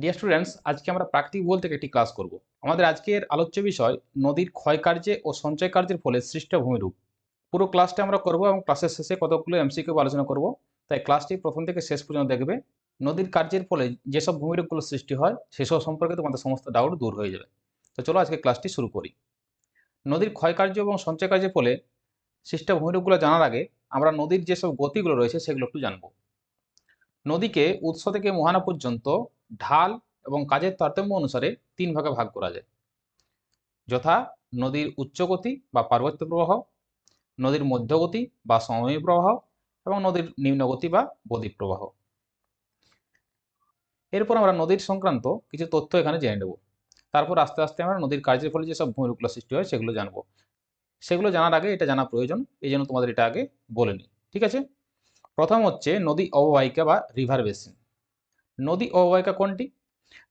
Dear students আজকে আমরা প্রাকৃতিক ভূগোল থেকে একটি ক্লাস করব। আমাদের আজকের আলোচ্য বিষয় নদীর ক্ষয়কার্যে ও সঞ্চয় কার্যের ফলে সৃষ্ট ভূমিরূপ। পুরো ক্লাসটা আমরা করব এবং ক্লাসের শেষে কতগুলো এমসিকিউ আলোচনা করব। তাই ক্লাসটি প্রথম থেকে শেষ পর্যন্ত দেখবে। নদীর কার্যের ফলে যেসব ভূমিরূপগুলো সৃষ্টি হয়, সেসব সম্পর্কে তোমাদের সমস্ত ডাউট দূর হয়ে যাবে। তো চলো আজকে ক্লাসটি শুরু করি। নদীর ক্ষয়কার্য এবং সঞ্চয় কার্যের ফলে সৃষ্ট ভূমিরূপগুলো জানার আগে আমরা নদীর যেসব গতিগুলো রয়েছে, সেগুলো একটু জানব। নদীকে উৎস থেকে মোহানা পর্যন্ত ঢাল এবং কাজের তারতম্য অনুসারে তিন ভাগে ভাগ করা যায়। যথা নদীর উচ্চগতি বা পার্বত্য প্রবাহ, নদীর মধ্যগতি বা সমভূমি প্রবাহ এবং নদীর নিম্নগতি বা বদ্বীপ প্রবাহ। এরপর আমরা নদীর সংক্রান্ত কিছু তথ্য এখানে জেনে নেব। তারপর আস্তে আস্তে আমরা নদীর কার্যের ফলে যেসব ভূমিরূপগুলো সৃষ্টি হয় সেগুলো জানব। সেগুলো জানার আগে এটা জানা প্রয়োজন, এই জন্য তোমাদের এটা আগে বলে নিই, ঠিক আছে? প্রথম হচ্ছে নদী অববাহিকা বা রিভার বেসিন। নদী অববাহিকা কোনটি?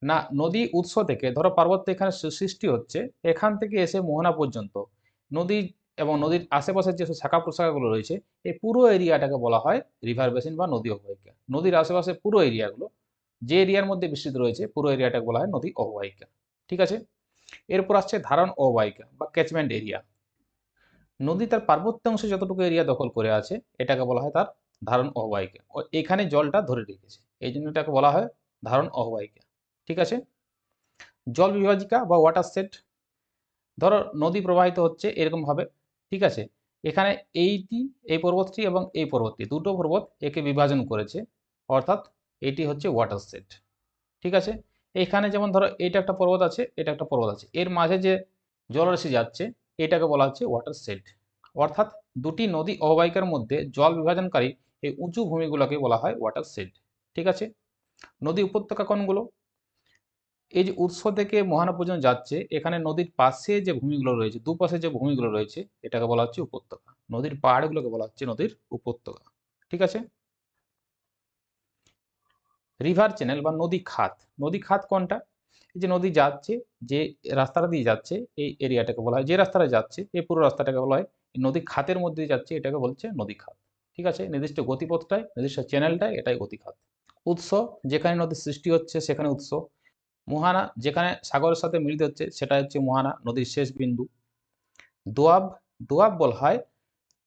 না, নদী উৎস থেকে, ধরো পার্বত্য এখানে সৃষ্টি হচ্ছে, এখান থেকে এসে মোহনা পর্যন্ত। নদী এবং নদীর আশেপাশের যে শাখা প্রশাখাগুলো রয়েছে, এই পুরো এরিয়াটাকে বলা হয় রিভার বেসিন বা নদী অববাহিকা। নদীর আশেপাশে পুরো এরিয়াগুলো, যে এরিয়ার মধ্যে বিস্তৃত রয়েছে, পুরো এরিয়াটাকে বলা হয় নদী অববাহিকা। ঠিক আছে? এরপর আসছে ধারণ অববাহিকা বা ক্যাচমেন্ট এরিয়া নদী তার পার্বত্য অংশে যতটুকু এরিয়া দখল করে আছে, এটাকে বলা হয় তার ধারণ অববাহিকা। এখানে জলটা ধরে রেখেছে। এই জন্য এটাকে বলা হয় ধারণ অববাহিকা ঠিক আছে? জল বিভাজিকা বা ওয়াটার সেট ধরো নদী প্রবাহিত হচ্ছে এরকমভাবে ঠিক আছে? এখানে এইটি, এই পর্বতটি এবং এই পর্বতটি, দুটো পর্বত একে বিভাজন করেছে, অর্থাৎ এটি হচ্ছে ওয়াটার সেট ঠিক আছে? এখানে যেমন ধরো এইটা একটা পর্বত আছে, এটা একটা পর্বত আছে, এর মাঝে যে জলরাশি যাচ্ছে, এটাকে বলা হচ্ছে ওয়াটার সেট অর্থাৎ দুটি নদী অববাহিকার মধ্যে জল বিভাজনকারী এই উঁচু ভূমিগুলোকে বলা হয় ওয়াটার সেট ঠিক আছে? নদী উপত্যকা কোনগুলো এই যে উৎস থেকে মহানা পর্যন্ত যাচ্ছে, এখানে নদীর পাশে যে ভূমিগুলো রয়েছে, দুপাশে যে ভূমিগুলো রয়েছে, এটাকে বলা হচ্ছে উপত্যকা। নদীর পাহাড়গুলোকে বলা হচ্ছে নদীর উপত্যকা। ঠিক আছে? রিভার চ্যানেল বা নদী খাত। নদী খাত কোনটা? এই যে নদী যাচ্ছে, যে রাস্তাটা দিয়ে যাচ্ছে, এই এরিয়াটাকে বলা হয়। যে রাস্তাটা যাচ্ছে, এই পুরো রাস্তাটাকে বলা হয় নদী খাতের মধ্যে যাচ্ছে, এটাকে বলছে নদী খাত। ঠিক আছে? নির্দিষ্ট গতিপথটাই নির্দিষ্ট চ্যানেলটাই এটাই গতিখাত। উৎস, যেখানে নদীর সৃষ্টি হচ্ছে, সেখানে উৎস। মোহানা, যেখানে সাগরের সাথে মিলিত হচ্ছে সেটা হচ্ছে মোহানা, নদীর শেষ বিন্দু। দোয়াব দোয়াব বলা হয়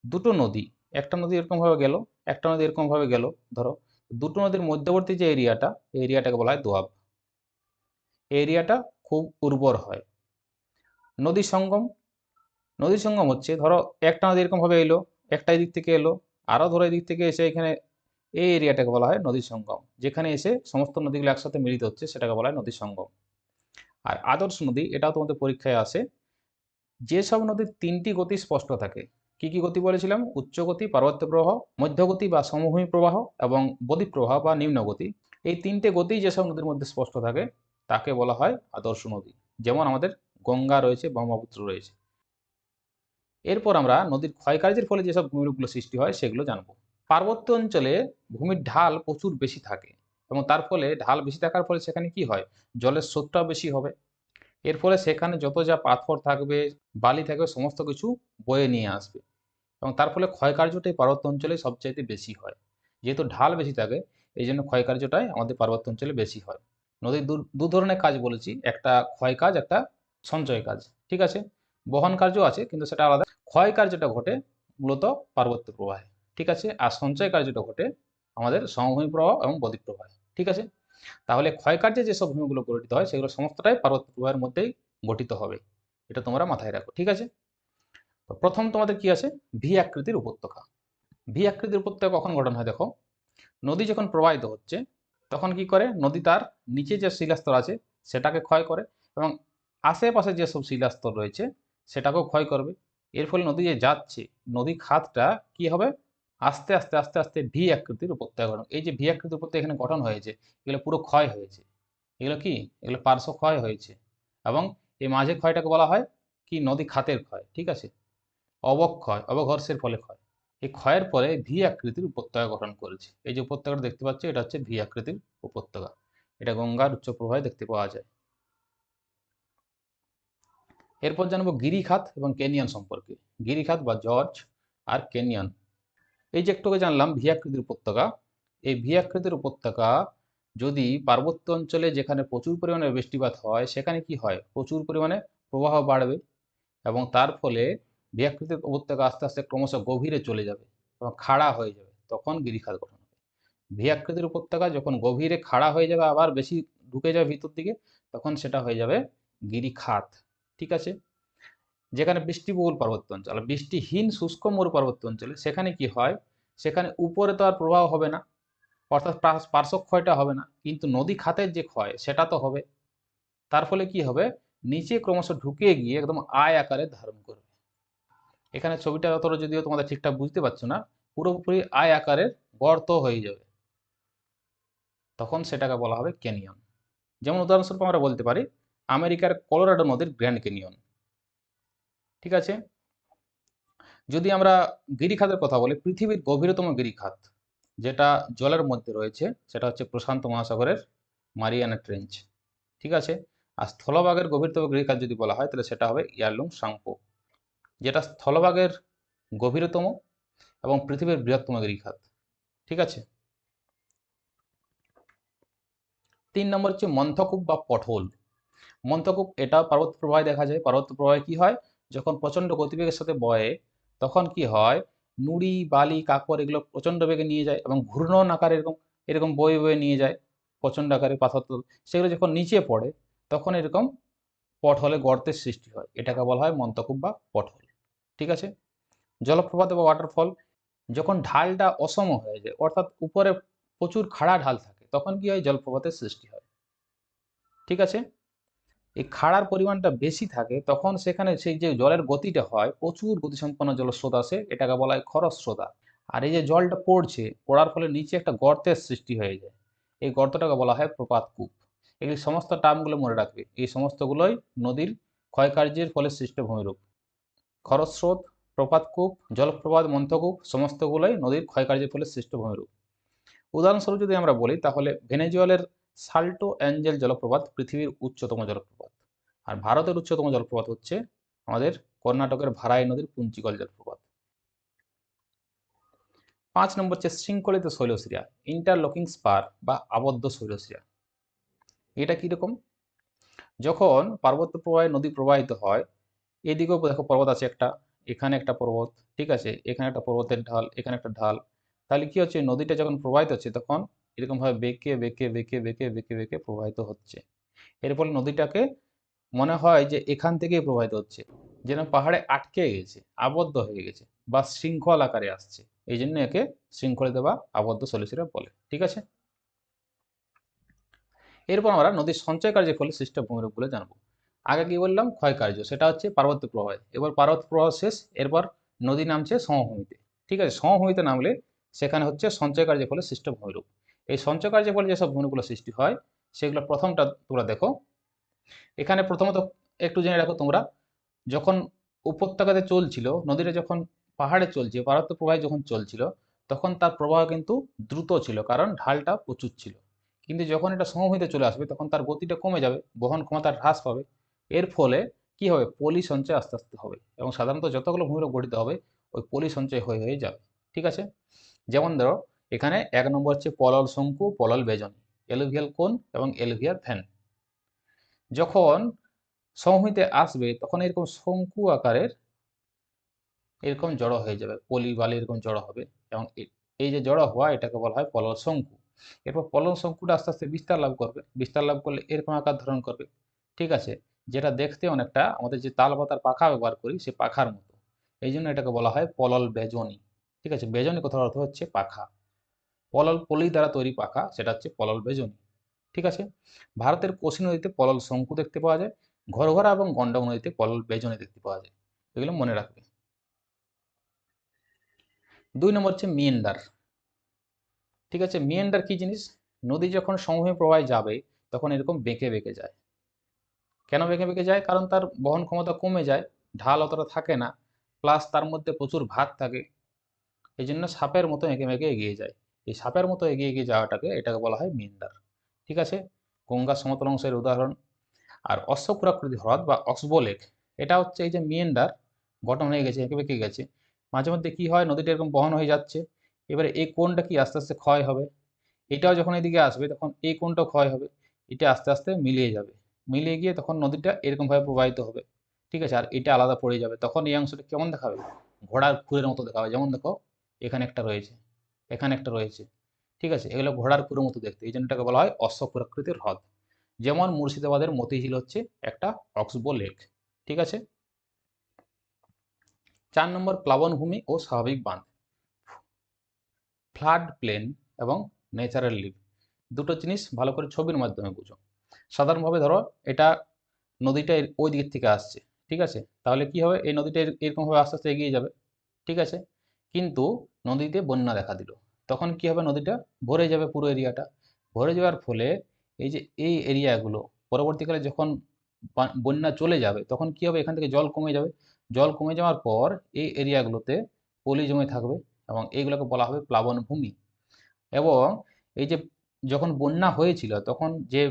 দুটো নদী। একটা নদী এরকমভাবে গেল, একটা নদী এরকমভাবে গেল, ধরো। দুটো নদীর মধ্যবর্তী যে এরিয়াটা, এই এরিয়াটাকে বলা হয় দোয়াব এরিয়াটা খুব উর্বর হয়। নদী সঙ্গম নদী সঙ্গম হচ্ছে, ধরো একটা নদী এরকমভাবে এলো একটা দিক থেকে এলো আরও ধরো এই দিক থেকে এসে এখানে এই এরিয়াটাকে বলা হয় নদী সঙ্গম। যেখানে এসে সমস্ত নদীগুলো একসাথে মিলিত হচ্ছে, সেটাকে বলা হয় নদী সঙ্গম। আর আদর্শ নদী, এটাও তোমাদের পরীক্ষায় আসে। যেসব নদীর তিনটি গতি স্পষ্ট থাকে, কি কি গতি বলেছিলাম? উচ্চ গতি, পার্বত্য প্রবাহ মধ্যগতি বা সমভূমি প্রবাহ এবং বদ্বীপ প্রবাহ বা নিম্ন গতি। এই তিনটে গতি যেসব নদীর মধ্যে স্পষ্ট থাকে, তাকে বলা হয় আদর্শ নদী। যেমন আমাদের গঙ্গা রয়েছে, ব্রহ্মপুত্র রয়েছে। এরপর আমরা নদীর ক্ষয়কার্যের ফলে যেসব ভূমিরূপগুলো সৃষ্টি হয়, সেগুলো জানব। পার্বত্য অঞ্চলে ভূমির ঢাল প্রচুর বেশি থাকে এবং তার ফলে ঢাল বেশি থাকার ফলে সেখানে কি হয়? জলের স্রোতটাও বেশি হবে। এর ফলে সেখানে যত যা পাথর থাকবে, বালি থাকবে, সমস্ত কিছু বয়ে নিয়ে আসবে এবং তার ফলে ক্ষয়কার্যটাই পার্বত্য অঞ্চলে সবচাইতে বেশি হয়। যেহেতু ঢাল বেশি থাকে, এই জন্য ক্ষয়কার্যটাই আমাদের পার্বত্য অঞ্চলে বেশি হয়। নদীর দু ধরনের কাজ বলেছি, একটা ক্ষয় কাজ, একটা সঞ্চয় কাজ। ঠিক আছে? বহন কার্য আছে, কিন্তু সেটা আলাদা। ক্ষয় কার্যটা ঘটে মূলত পার্বত্য প্রবাহে। ঠিক আছে? আর সঞ্চয় কার্যটা ঘটে, আমাদের সমভূমি প্রবাহ এবং বদ্বীপ প্রবাহে। ঠিক আছে? তাহলে ক্ষয়কার্যে যেসব ভূমিগুলো গঠিত হয়, সেগুলো সমস্তটাই পার্বত্য প্রবাহের মধ্যেই গঠিত হবে। এটা তোমরা মাথায় রাখো, ঠিক আছে? তো প্রথম তোমাদের কি আছে? ভি আকৃতির উপত্যকা। ভি আকৃতির উপত্যকা কখন গঠন হয় দেখো? নদী যখন প্রবাহিত হচ্ছে, তখন কি করে? নদী তার নিচে যে শিলাস্তর আছে, সেটাকে ক্ষয় করে এবং আশেপাশে যেসব শিলাস্তর রয়েছে, সেটাকেও ক্ষয় করবে। এর ফলে নদী যে যাচ্ছে, নদী খাতটা কি হবে? আস্তে আস্তে আস্তে আস্তে ভি আকৃতির উপত্যকা গঠন এই যে ভি আকৃতির উপত্যকা এখানে গঠন হয়েছে, এগুলো পুরো ক্ষয় হয়েছে। এগুলো কি? এগুলো পার্শ্ব ক্ষয় হয়েছে। এবং এই মাঝে ক্ষয়টাকে বলা হয় কি? নদী খাতের ক্ষয়, ঠিক আছে? অবক্ষয় অবঘর্ষের ফলে ক্ষয়। এই ক্ষয়ের পরে ভি আকৃতির উপত্যকা গঠন করেছে। এই যে উপত্যকাটা দেখতে পাচ্ছ, এটা হচ্ছে ভি আকৃতির উপত্যকা। এটা গঙ্গার উচ্চ প্রবাহে দেখতে পাওয়া যায়। এরপর জানব গিরিখাত এবং কেনিয়ান সম্পর্কে। গিরিখাত বা জর্জ আর কেনিয়ান এই যে একটুকে জানলাম ভি আকৃতির উপত্যকা। এই ভি আকৃতির উপত্যকা যদি পার্বত্য অঞ্চলে যেখানে প্রচুর পরিমাণে বৃষ্টিপাত হয়, সেখানে কি হয়? প্রচুর পরিমাণে প্রবাহ বাড়বে এবং তার ফলে বিয়াকৃতির উপত্যকা আস্তে আস্তে ক্রমশ গভীরে চলে যাবে এবং খাড়া হয়ে যাবে। তখন গিরিখাত গঠন হবে। ভিয়াকৃতির উপত্যকা যখন গভীরে খাড়া হয়ে যাবে, আবার বেশি ঢুকে যাবে ভিতর দিকে, তখন সেটা হয়ে যাবে গিরিখাত। ঠিক আছে? যেখানে বৃষ্টিবহুল পার্বত্য অঞ্চল। বৃষ্টিহীন শুষ্ক মরু পার্বত্য অঞ্চলে সেখানে কি হয়? সেখানে উপরে তো আর প্রবাহ হবে না, অর্থাৎ পার্শ- পার্শ্বক্ষয়টা হবে না, কিন্তু নদী খাতের যে ক্ষয়, সেটা তো হবে। তার ফলে কি হবে? নিচে ক্রমশ ঢুকে গিয়ে একদম আয় আকারে ধারণ করবে। এখানে ছবিটা অতটা যদিও তোমাদের ঠিকঠাক বুঝতে পারছ না, পুরোপুরি আয় আকারের গর্ত হয়ে যাবে। তখন সেটাকে বলা হবে ক্যানিয়ন। যেমন উদাহরণস্বরূপ আমরা বলতে পারি, আমেরিকার কলোরাডো নদীর গ্র্যান্ড ক্যানিয়ন। ঠিক আছে? যদি আমরা গিরিখাতের কথা বলি, পৃথিবীর গভীরতম গিরিখাত যেটা জলের মধ্যে রয়েছে, সেটা হচ্ছে প্রশান্ত মহাসাগরের মারিয়ানা ট্রেঞ্চ, ঠিক আছে? আর স্থলভাগের গভীরতম গিরিখাত যদি বলা হয়, তাহলে সেটা হবে ইয়ারলুং সাংপো, যেটা স্থলভাগের গভীরতম এবং পৃথিবীর বৃহত্তম গিরিখাত ঠিক আছে? তিন নম্বর হচ্ছে মন্থকূপ বা পটহোল মন্থকূপ এটা পার্বত্য প্রবাহে দেখা যায়, পার্বত্য প্রবাহে কি হয়? যখন প্রচণ্ড গতিবেগের সাথে বয়ে, তখন কি হয়? নুড়ি, বালি কাকর এগুলো প্রচণ্ড বেগে নিয়ে যায় এবং ঘূর্ণন আকারে এরকম এরকম বয়ে বয়ে নিয়ে যায়, প্রচণ্ড আকারে পাথর সেগুলো যখন নিচে পড়ে, তখন এরকম পটহলে গর্তের সৃষ্টি হয়। এটাকে বলা হয় মন্তকূপ বা পটহল ঠিক আছে? জলপ্রপাত বা ওয়াটারফল যখন ঢালটা অসম হয়ে যায়, অর্থাৎ উপরে প্রচুর খাড়া ঢাল থাকে, তখন কি হয়? জলপ্রপাতের সৃষ্টি হয়। ঠিক আছে? এই খাড়ার পরিমাণটা বেশি থাকে, তখন সেখানে সেই যে জলের গতিটা হয়, প্রচুর গতিসম্পন্ন জলস্রোত আসে, এটাকে বলা হয় খরস্রোতা আর এই যে জলটা পড়ছে, পড়ার ফলে নিচে একটা গর্তের সৃষ্টি হয়ে যায়। এই গর্তটাকে বলা হয় প্রপাত কূপ। এগুলি সমস্ত টার্মগুলো মনে রাখবে। এই সমস্তগুলোই নদীর ক্ষয়কার্যের ফলে সৃষ্ট ভূমিরূপ। খরস্রোত প্রপাতকূপ জলপ্রপাত, মন্থকূপ, সমস্তগুলোই নদীর ক্ষয়কার্যের ফলে সৃষ্ট ভূমিরূপ। উদাহরণস্বরূপ যদি আমরা বলি, তাহলে ভেনেজুয়েলের সাল্টো অ্যাঞ্জেল জলপ্রপাত পৃথিবীর উচ্চতম জলপ্রপাত। আর ভারতের উচ্চতম জলপ্রপাত হচ্ছে আমাদের কর্ণাটকের ভারাই নদীর পুঞ্চিকল জলপ্রপাত। পাঁচ নম্বর হচ্ছে শৃঙ্খলিত শৈলশিরা ইন্টারলকিং স্পার বা আবদ্ধ শৈলশিরা এটা কীরকম যখন পার্বত্য প্রবাহে নদী প্রবাহিত হয়, এদিকেও দেখো পর্বত আছে একটা, এখানে একটা পর্বত, ঠিক আছে? এখানে একটা পর্বতের ঢাল, এখানে একটা ঢাল। তাহলে কি হচ্ছে? নদীটা যখন প্রবাহিত হচ্ছে, তখন এরকমভাবে বেঁকে বেঁকে বেঁকে বেঁকে বেঁকে বেঁকে প্রবাহিত হচ্ছে। এর ফলে নদীটাকে মনে হয় যে এখান থেকেই প্রবাহিত হচ্ছে। যেন পাহাড়ে আটকে গেছে, আবদ্ধ হয়ে গেছে বা শৃঙ্খল আকারে আসছে। এই জন্য একে শৃঙ্খলিত বা আবদ্ধ সলিসিরা বলে। ঠিক আছে? এরপর আমরা নদীর সঞ্চয় কার্যের ফলে সৃষ্ট বলে জানব। আগে কি বললাম? ক্ষয়কার্য সেটা হচ্ছে পার্বত্য প্রবাহে। এবার পার্বত্য প্রবাহ শেষ, এরপর নদী নামছে সমভূমিতে। ঠিক আছে? সমভূমিতে নামলে সেখানে হচ্ছে সঞ্চয় কার্যের ফলে সৃষ্ট ভূমিরূপ। এই সঞ্চয় কার্যের ফলে যেসব ভূমিগুলো সৃষ্টি হয়, সেগুলো প্রথমটা তোমরা দেখো। এখানে প্রথমত একটু জেনে রাখো তোমরা, যখন উপত্যকাতে চলছিল, নদীটা যখন পাহাড়ে চলছে পার্বত্য প্রবাহে যখন চলছিল, তখন তার প্রবাহ কিন্তু দ্রুত ছিল, কারণ ঢালটা প্রচুর ছিল। কিন্তু যখন এটা সমভূমিতে চলে আসবে, তখন তার গতিটা কমে যাবে, বহন ক্ষমতা হ্রাস পাবে। এর ফলে কি হবে? পলি সঞ্চয় আস্তে আস্তে হবে এবং সাধারণত যতগুলো ভূমিরূপ গঠিত হবে, ওই পলি সঞ্চয় হয়ে হয়ে যাবে। ঠিক আছে? যেমন ধরো এখানে এক নম্বর হচ্ছে পলল শঙ্কু, পলল বেজনী, এলোভিয়াল কোন এবং এলোভিয়াল ফ্যান যখন সমভূমিতে আসবে তখন এরকম শঙ্কু আকারের এরকম জড়ো হয়ে যাবে, পলি বালি এরকম জড়ো হবে এবং এই যে জড়ো হওয়া এটাকে বলা হয় পলল শঙ্কু। এরপর পলল শঙ্কুটা আস্তে আস্তে বিস্তার লাভ করবে, বিস্তার লাভ করলে এরকম আকার ধারণ করবে, ঠিক আছে? যেটা দেখতে অনেকটা আমাদের যে তাল পাতার পাখা ব্যবহার করি সে পাখার মতো। এই জন্য এটাকে বলা হয় পলল বেজনী, ঠিক আছে? বেজনী কথার অর্থ হচ্ছে পাখা। পলল পলি দ্বারা তৈরি পাখা, সেটা হচ্ছে পলল বেজনী, ঠিক আছে? ভারতের কোশি নদীতে পলল শঙ্কু দেখতে পাওয়া যায়, ঘরঘরা এবং গন্ডক নদীতে পলল বেজনী দেখতে পাওয়া যায়, এগুলো মনে রাখবে। দুই নম্বর হচ্ছে মিয়েন্ডার ঠিক আছে? মিয়েন্ডার কি জিনিস? নদী যখন সমভূমি প্রবাহে যাবে, তখন এরকম বেঁকে বেঁকে যায়। কেন বেঁকে বেঁকে যায়? কারণ তার বহন ক্ষমতা কমে যায়, ঢাল অতটা থাকে না প্লাস তার মধ্যে প্রচুর ভাত থাকে এই জন্য সাপের মতো এঁকে বেঁকে এগিয়ে যায়। এই সাপের মতো এগিয়ে এগিয়ে যাওয়াটাকে এটাকে বলা হয় মিয়েন্ডার ঠিক আছে? গঙ্গা সমতল অংশের উদাহরণ। আর অশ্বক্ষুরাকৃতি হ্রদ বা অক্সবোলেক এটা হচ্ছে এই যে মিয়েন্ডার গঠন হয়ে গেছে, এঁকে বেঁকে গেছে। মাঝে মধ্যে কি হয়? নদীটা এরকম বহন হয়ে যাচ্ছে। এবারে এই কোনটা কি আস্তে আস্তে ক্ষয় হবে? এটাও যখন এদিকে আসবে, তখন এই কোণটা ক্ষয় হবে। এটা আস্তে আস্তে মিলিয়ে যাবে। মিলিয়ে গিয়ে তখন নদীটা এরকমভাবে প্রবাহিত হবে। ঠিক আছে? আর এটা আলাদা পড়ে যাবে। তখন এই অংশটা কেমন দেখাবে? ঘোড়ার খুরের মতো দেখাবে। যেমন দেখো, এখানে একটা রয়েছে। এখানে একটা রয়েছে। ঠিক আছে? এগুলো ঘোড়ার খুরের মতো দেখতে। এই জন্য এটাকে বলা হয় অশ্বপ্রাকৃতির হ্রদ। যেমন মুর্শিদাবাদের মতিঝিল হচ্ছে একটা অক্সবো লেক। ঠিক আছে? চার নম্বর প্লাবনভূমি ও স্বাভাবিক বাঁধ। ফ্লাড প্লেন এবং ন্যাচারাল লিভ দুটো জিনিস ভালো করে ছবির মাধ্যমে বুঝো। সাধারণভাবে ধরো এটা নদীটা ওই দিক থেকে আসছে। ঠিক আছে? তাহলে কি হবে? এই নদীটা এর- এরকমভাবে আস্তে আস্তে এগিয়ে যাবে। ঠিক আছে? কিন্তু নদীতে বন্যা দেখা দিল। তখন কি হবে নদীটা? ভরে যাবে পুরো এরিয়াটা। ভরে যাওয়ার ফলে এই যে এই এরিয়াগুলো, পরবর্তীকালে যখন বন্যা চলে যাবে, তখন কি হবে? এখান থেকে জল কমে যাবে। জল কমে যাওয়ার পর এই এরিয়াগুলোতে পলি জমে থাকবে এবং এইগুলোকে বলা হবে প্লাবন ভূমি। এবং এই যে যখন বন্যা হয়েছিল, তখন যে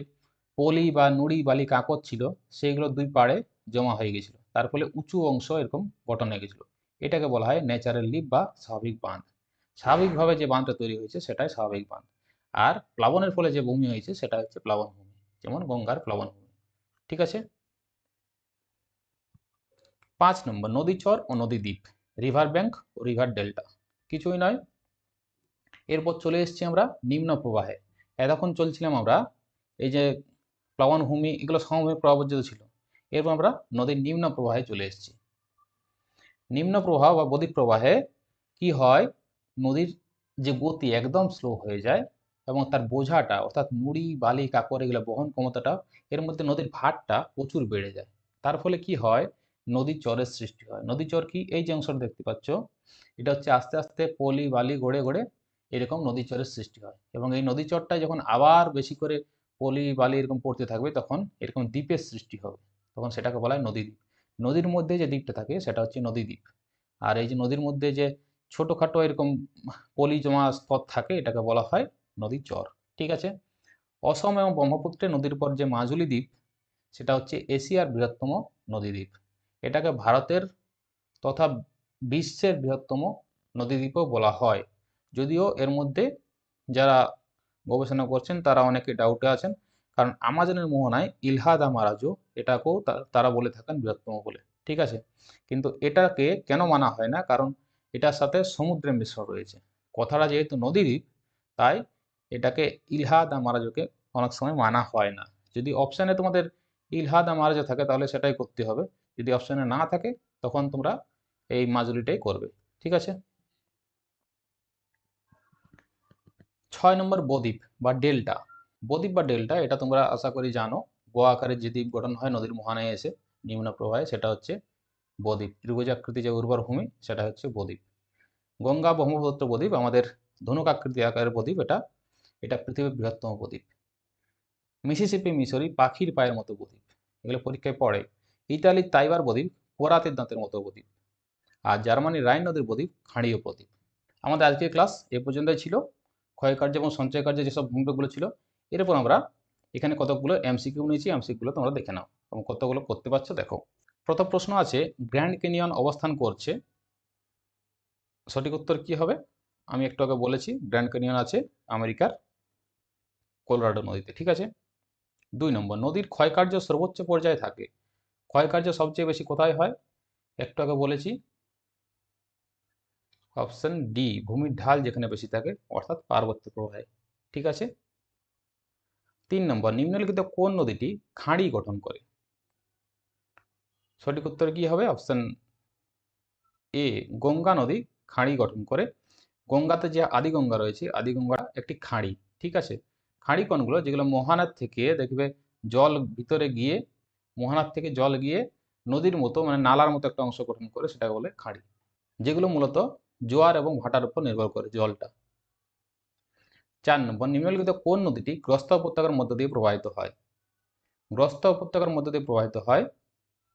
পলি বা নুড়ি বালি কাকর ছিল, সেইগুলো দুই পাড়ে জমা হয়ে গেছিল। তার ফলে উঁচু অংশ এরকম গঠন হয়ে গেছিল। এটাকে বলা হয় ন্যাচারাল লিপ বা স্বাভাবিক বাঁধ। স্বাভাবিকভাবে যে বাঁধটা তৈরি হয়েছে সেটাই স্বাভাবিক বাঁধ। আর প্লাবনের ফলে যে ভূমি হয়েছে সেটা হচ্ছে প্লাবন ভূমি, যেমন গঙ্গার প্লাবন ভূমি। ঠিক আছে? পাঁচ নম্বর, নদী চর ও নদী দ্বীপ রিভার ব্যাংক ও রিভার ডেল্টা কিছুই নয়। এরপর চলে এসেছি আমরা নিম্ন প্রবাহে। এতক্ষণ চলছিলাম আমরা এই যে প্লাবন ভূমি, এগুলো সমভূমি প্রবাহিত ছিল। এরপর আমরা নদীর নিম্ন প্রবাহে চলে এসেছি। নিম্ন প্রবাহ বা বদ্বীপ প্রবাহে কি হয়? নদীর যে গতি একদম স্লো হয়ে যায় এবং তার বোঝাটা, অর্থাৎ নুড়ি, বালি কাকর এগুলো বহন ক্ষমতাটা, এর মধ্যে নদীর ভারটা প্রচুর বেড়ে যায়। তার ফলে কি হয়? নদী চরের সৃষ্টি হয়। নদী চর কি? এই যে অংশটা দেখতে পাচ্ছ, এটা হচ্ছে আস্তে আস্তে পলি, বালি, গড়ে গড়ে এরকম নদী চরের সৃষ্টি হয় এবং এই নদী চরটায় যখন আবার বেশি করে পলি, বালি এরকম পড়তে থাকবে, তখন এরকম দ্বীপের সৃষ্টি হবে। তখন সেটাকে বলা হয় নদীদ্বীপ নদীর মধ্যে যে দ্বীপটা থাকে সেটা হচ্ছে নদীদ্বীপ আর এই যে নদীর মধ্যে যে ছোটোখাটো এরকম পলি জমা স্তর থাকে, এটাকে বলা হয় নদী চর। ঠিক আছে? অসম এবং ব্রহ্মপুত্রে নদীর পর যে মাজুলি দ্বীপ, সেটা হচ্ছে এশিয়ার বৃহত্তম নদীদ্বীপ এটাকে ভারতের তথা বিশ্বের বৃহত্তম নদীদ্বীপও বলা হয়। যদিও এর মধ্যে যারা গবেষণা করছেন, তারা অনেকে ডাউটে আছেন। কারণ আমাজনের মোহনায় ইলহাদা মারাজও এটাকেও তারা বলে থাকেন বৃহত্তম বলে, ঠিক আছে? কিন্তু এটাকে কেন মানা হয় না? কারণ এটার সাথে সমুদ্রের মিশ্রণ রয়েছে। কথাটা যেহেতু নদীদ্বীপ তাই এটাকে ইলহাদা মারাজোকে অনেক সময় মানা হয় না। যদি অপশানে তোমাদের ইলহাদা মারাজো থাকে, তাহলে সেটাই করতে হবে। যদি অপশানে না থাকে, তখন তোমরা এই মাজুরিটাই করবে, ঠিক আছে? ছয় নম্বর বদ্বীপ বা ডেল্টা। বদ্বীপ বা ডেল্টা, এটা তোমরা আশা করি জানো। ব আকারের যে দ্বীপ গঠন হয় নদীর মোহনায় এসে নিম্ন প্রবাহে সেটা হচ্ছে বদ্বীপ। ত্রিভুজাকৃতি যে উর্বর ভূমি, সেটা হচ্ছে বদ্বীপ। গঙ্গা ব্রহ্মপুত্র বদ্বীপ, আমাদের ধনুক আকৃতি আকারের বদ্বীপ, এটা এটা পৃথিবীর বৃহত্তম বদ্বীপ। মিসিসিপি মিশরি পাখির পায়ের মতো বদ্বীপ। এগুলো পরীক্ষায় পড়ে। ইতালির তাইবার বদ্বীপ কোরাতের দাঁতের মতো বদ্বীপ। আর জার্মানির রাইন নদীর বদ্বীপ খাঁড়ীয় বদ্বীপ। আমাদের আজকের ক্লাস এ পর্যন্তই ছিল। ক্ষয়কার্য এবং সঞ্চয় কার্যে যেসব ভূমিকাগুলো ছিল এরপর আমরা এখানে কতগুলো এমসিকিউ নিয়েছি এমসিকিউগুলো তোমরা দেখে নাও। এবং কতগুলো করতে পারছ দেখো। প্রথম প্রশ্ন আছে, গ্র্যান্ড ক্যানিয়ন অবস্থান করছে। সঠিক উত্তর কি হবে? আমি একটু আগে বলেছি, গ্র্যান্ড ক্যানিয়ন আছে আমেরিকার কোলোরাডো নদীতে, ঠিক আছে? দুই নম্বর, নদীর ক্ষয়কার্য সর্বোচ্চ পর্যায়ে থাকে। ক্ষয়কার্য সবচেয়ে বেশি কোথায় হয়? একটু আগে বলেছি, অপশন ডি, ভূমির ঢাল যেখানে বেশি থাকে, অর্থাৎ পার্বত্য প্রবাহে, ঠিক আছে? তিন নম্বর, নিম্নলিখিত কোন নদীটি খাঁড়ি গঠন করে? সঠিক উত্তর কি হবে? অপশন এ গঙ্গা নদী খাঁড়ি গঠন করে। গঙ্গাতে যে আদিগঙ্গা রয়েছে আদিগঙ্গা একটি খাঁড়ি, ঠিক আছে? খাঁড়ি কোনগুলো? যেগুলো মোহানার থেকে দেখবে জল ভিতরে গিয়ে মোহানার থেকে জল গিয়ে নদীর মতো মানে নালার মতো একটা অংশ গঠন করে সেটাকে বলে খাঁড়ি। যেগুলো মূলত জোয়ার এবং ভাটার উপর নির্ভর করে জলটা। চার নম্বর, নিম্নলিখিত কোন নদীটি গ্রস্ত উপত্যকার মধ্য দিয়ে প্রবাহিত হয়? গ্রস্ত উপত্যকার মধ্য দিয়ে প্রবাহিত হয়?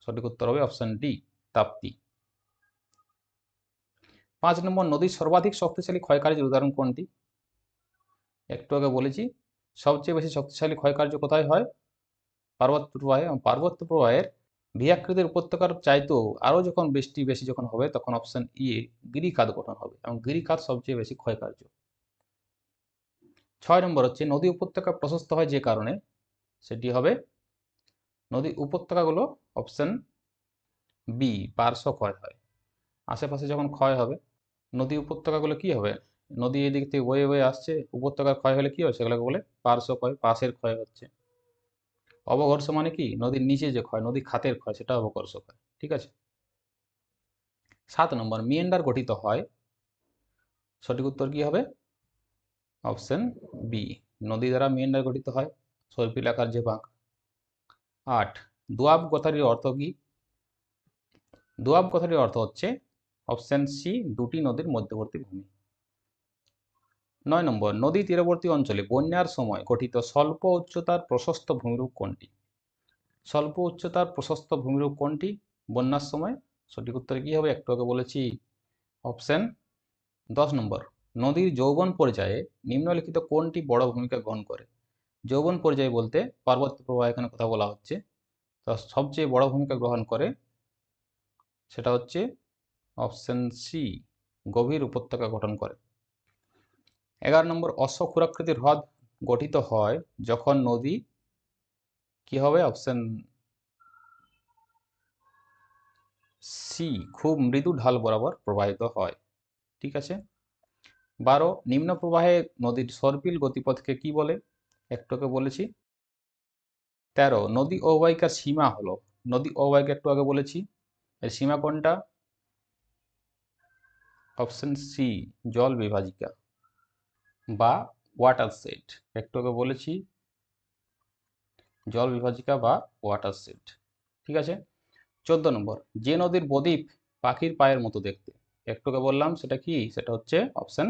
সঠিক উত্তর হবে অপশন ডি তাপ্তি। পাঁচ নম্বর, নদীর সর্বাধিক শক্তিশালী ক্ষয়কার্যের উদাহরণ কোনটি? একটু আগে বলেছি, সবচেয়ে বেশি শক্তিশালী ক্ষয়কার্য কোথায় হয়? পার্বত্য প্রবাহে, এবং পার্বত্য প্রবাহের ভিয়াকৃতির উপত্যকার চাইতেও আরও যখন বৃষ্টি বেশি যখন হবে, তখন অপশন ই গিরিখাত গঠন হবে, এবং গিরিখাত সবচেয়ে বেশি ক্ষয়কার্য। ছয় নম্বর হচ্ছে, নদী উপত্যকা প্রশস্ত হয় যে কারণে, সেটি হবে নদী উপত্যকাগুলো অপশন বি পার্শ্ব ক্ষয় হয়। আশেপাশে যখন ক্ষয় হবে, নদী উপত্যকাগুলো কি হবে? নদী এদিক থেকে বয়ে বয়ে আসছে, উপত্যকার ক্ষয় হলে কি হয়? সেগুলোকে বলে পার্শ্ব ক্ষয়, পাশের ক্ষয় হচ্ছে। অবঘর্ষ মানে কি? নদীর নিচে যে ক্ষয়, নদী খাতের ক্ষয়, সেটা অবকর্ষ ক্ষয়, ঠিক আছে? সাত নম্বর মিয়েন্ডার গঠিত হয়, সঠিক উত্তর কি হবে? অপশন বি, নদী দ্বারা মিয়েন্ডার গঠিত হয়, সর্পিল আকার যে বাঁক। আট দোয়াব কথাটির অর্থ কি? দোয়াব কথাটির অর্থ হচ্ছে অপশন সি, দুটি নদীর মধ্যবর্তী ভূমি। নয় নম্বর, নদী তীরবর্তী অঞ্চলে বন্যার সময় গঠিত স্বল্প উচ্চতার প্রশস্ত ভূমিরূপ কোনটি? স্বল্প উচ্চতার প্রশস্ত ভূমিরূপ কোনটি? বন্যার সময়? সঠিক উত্তর কি হবে? একটু আগে বলেছি। অপশন দশ নম্বর নদীর যৌবন পর্যায়ে নিম্নলিখিত কোনটি বড় ভূমিকা গ্রহণ করে? যৌবন পর্যায়ে বলতে পার্বত্য প্রবাহ এখানে কথা বলা হচ্ছে। তো সবচেয়ে বড় ভূমিকা গ্রহণ করে সেটা হচ্ছে অপশন সি গভীর উপত্যকা গঠন করে। এগারো নম্বর অশ্বক্ষুরাকৃতির হ্রদ গঠিত হয় যখন নদী কি হবে? অপশন সি খুব মৃদু ঢাল বরাবর প্রবাহিত হয়। ঠিক আছে? বারো, নিম্ন প্রবাহে নদীর সর্পিল গতিপথকে কি বলে? একটুকে বলেছি। তেরো, নদী অববাহিকার সীমা হলো। নদী অবাহিকা একটু আগে বলেছি। এর সীমা কোনটা? অপশন সি, জল বিভাজিকা। বা ওয়াটার সেট একটু আগে বলেছি। জল বিভাজিকা বা ওয়াটার সেট ঠিক আছে? চোদ্দ নম্বর, যে নদীর বদ্বীপ পাখির পায়ের মতো দেখতে। একটুকে বললাম, সেটা কি? সেটা হচ্ছে অপশন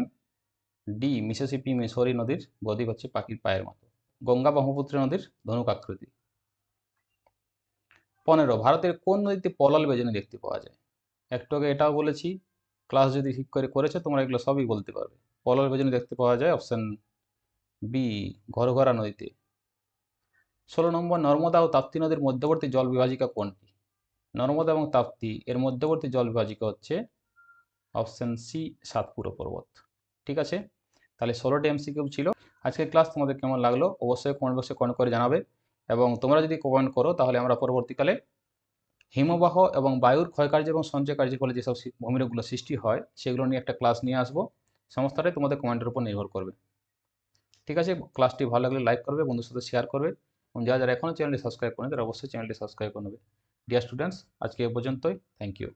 ডি, মিসিসিপি মিসরি নদীর বদ্বীপ হচ্ছে পাখির পায়ের মতো। গঙ্গা ব্রহ্মপুত্র নদীর ধনুক আকৃতি। পনেরো, ভারতের কোন নদীতে পলাল বেজনে দেখতে পাওয়া যায়? একটু আগে এটাও বলেছি ক্লাস যদি ঠিক করে করেছে, তোমরা এগুলো সবই বলতে পারবে। পলাল বেজনে দেখতে পাওয়া যায় অপশন বি ঘরঘরা নদীতে। ষোলো নম্বর, নর্মদা ও তাপ্তি নদীর মধ্যবর্তী জল বিভাজিকা কোনটি? নর্মদা এবং তাপ্তি এর মধ্যবর্তী জল বিভাজিকা হচ্ছে অপশন সি সাতপুরা পর্বত। ঠিক আছে? তাহলে ষোলোটি এমসিকিউ ছিল। আজকের ক্লাস তোমাদের কেমন লাগল? অবশ্যই কমেন্ট বক্সে কমেন্ট করে জানাবে। এবং তোমরা যদি কমেন্ট করো, তাহলে আমরা পরবর্তীকালে হিমবাহ এবং বায়ুর ক্ষয়কার্য এবং সঞ্চয় কার্যের ফলে যেসব ভূমিরূপগুলো সৃষ্টি হয়, সেগুলো নিয়ে একটা ক্লাস নিয়ে আসব। সমস্তটাই তোমাদের কমেন্টের উপর নির্ভর করবে। ঠিক আছে ক্লাসটি ভালো লাগলে লাইক করবে বন্ধুর সাথে শেয়ার করবে। এবং যারা যারা এখনও চ্যানেলটি সাবস্ক্রাইব করেন, তারা অবশ্যই চ্যানেলটি সাবস্ক্রাইব করে নেবে। ডিয়ার স্টুডেন্টস আজকে এ পর্যন্তই। Thank you